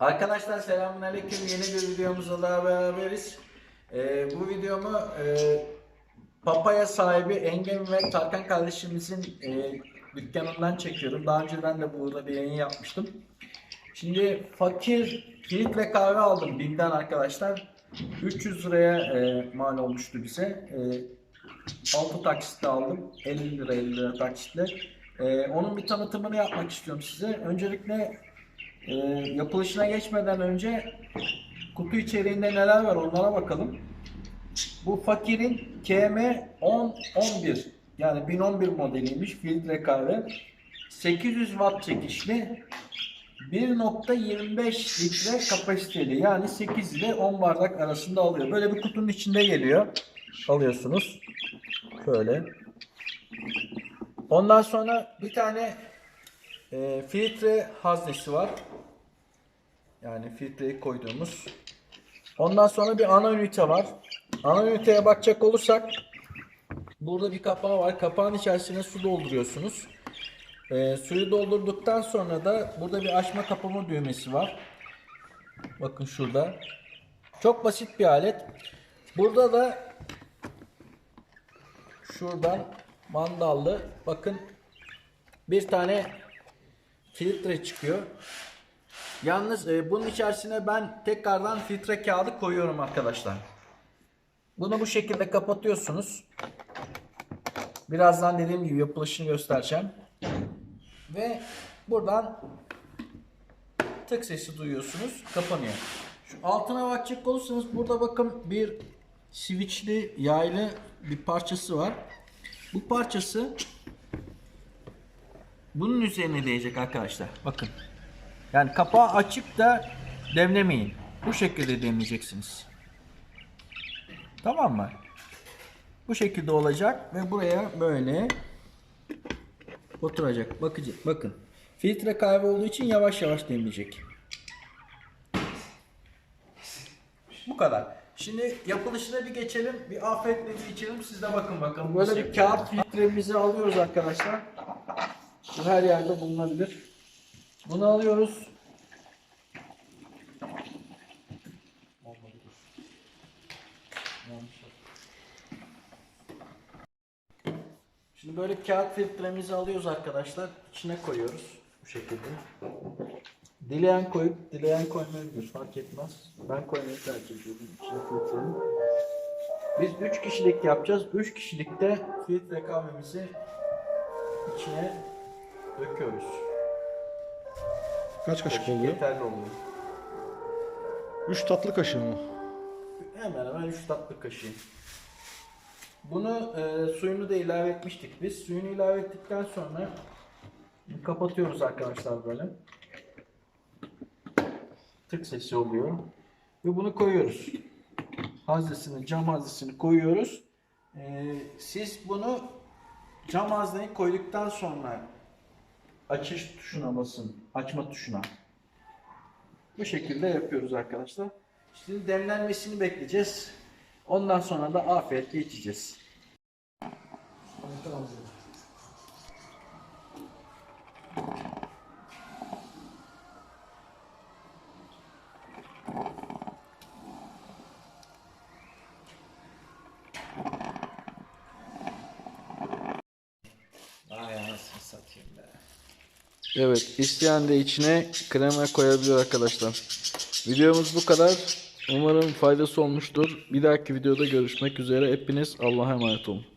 Arkadaşlar selamünaleyküm. Yeni bir videomuzla daha beraberiz. Ee, bu videomu e, Papaya sahibi Engin ve Tarkan kardeşimizin e, dükkanından çekiyorum. Daha önceden de burada bir yayın yapmıştım. Şimdi fakir filtre kahve aldım BİM'den arkadaşlar. 300 liraya e, mal olmuştu bize. E, 6 taksitle aldım. 50 lira 50 lira taksitle. E, onun bir tanıtımını yapmak istiyorum size. Öncelikle e, yapılışına geçmeden önce kutu içeriğinde neler var onlara bakalım. Bu fakirin KM 1011 yani 1011 modeliymiş filtre kahve. 800 watt çekişli 1.25 litre kapasiteli yani 8 ile 10 bardak arasında alıyor. Böyle bir kutunun içinde geliyor. Alıyorsunuz. Şöyle. Ondan sonra bir tane e, filtre haznesi var. Yani filtreyi koyduğumuz. Ondan sonra bir ana ünite var. Ana üniteye bakacak olursak burada bir kapağı var. Kapağın içerisine su dolduruyorsunuz. Ee, suyu doldurduktan sonra da burada bir açma kapama düğmesi var. Bakın şurada. Çok basit bir alet. Burada da şuradan mandallı bakın bir tane filtre çıkıyor. Yalnız e, bunun içerisine ben tekrardan filtre kağıdı koyuyorum arkadaşlar. Bunu bu şekilde kapatıyorsunuz. Birazdan dediğim gibi yapılışını göstereceğim. Ve buradan tık sesi duyuyorsunuz. Kapanıyor. Şu altına bakacak olursanız burada bakın bir switchli yaylı bir parçası var. Bu parçası bunun üzerine değecek arkadaşlar. Bakın. Yani kapağı açıp da demlemeyin. Bu şekilde demleyeceksiniz. Tamam mı? Bu şekilde olacak ve buraya böyle oturacak. Bakacak. Bakın. Filtre kahve olduğu için yavaş yavaş demleyecek. Bu kadar. Şimdi yapılışına bir geçelim. Bir afiyetle bir içelim. Siz de bakın bakalım. Böyle bir kağıt filtremizi alıyoruz arkadaşlar. Bu her yerde bulunabilir. Bunu alıyoruz. Şimdi böyle kağıt filtremizi alıyoruz arkadaşlar. İçine koyuyoruz. Bu şekilde. Dileyen koyup dileyen koymayabilir. Fark etmez. Ben koymayı tercih ediyorum içine filtreyi. Biz 3 kişilik yapacağız. 3 kişilikte filtre kahvemizi içine döküyoruz. Kaç kaşık oluyor? Yeterli oluyor. 3 tatlı kaşığı mı? Hemen hemen 3 tatlı kaşığı. Bunu e, suyunu da ilave etmiştik biz. Suyunu ilave ettikten sonra kapatıyoruz arkadaşlar böyle. Tık sesi oluyor. Ve bunu koyuyoruz. Haznesini, cam haznesini koyuyoruz. E, siz bunu cam hazneyi koyduktan sonra açış tuşuna basın. Açma tuşuna. Bu şekilde yapıyoruz arkadaşlar. Şimdi demlenmesini bekleyeceğiz. Ondan sonra da afiyetle içeceğiz. Ay anasını satayım be. Evet, isteyen de içine krema koyabilir arkadaşlar. Videomuz bu kadar. Umarım faydası olmuştur. Bir dahaki videoda görüşmek üzere. Hepiniz Allah'a emanet olun.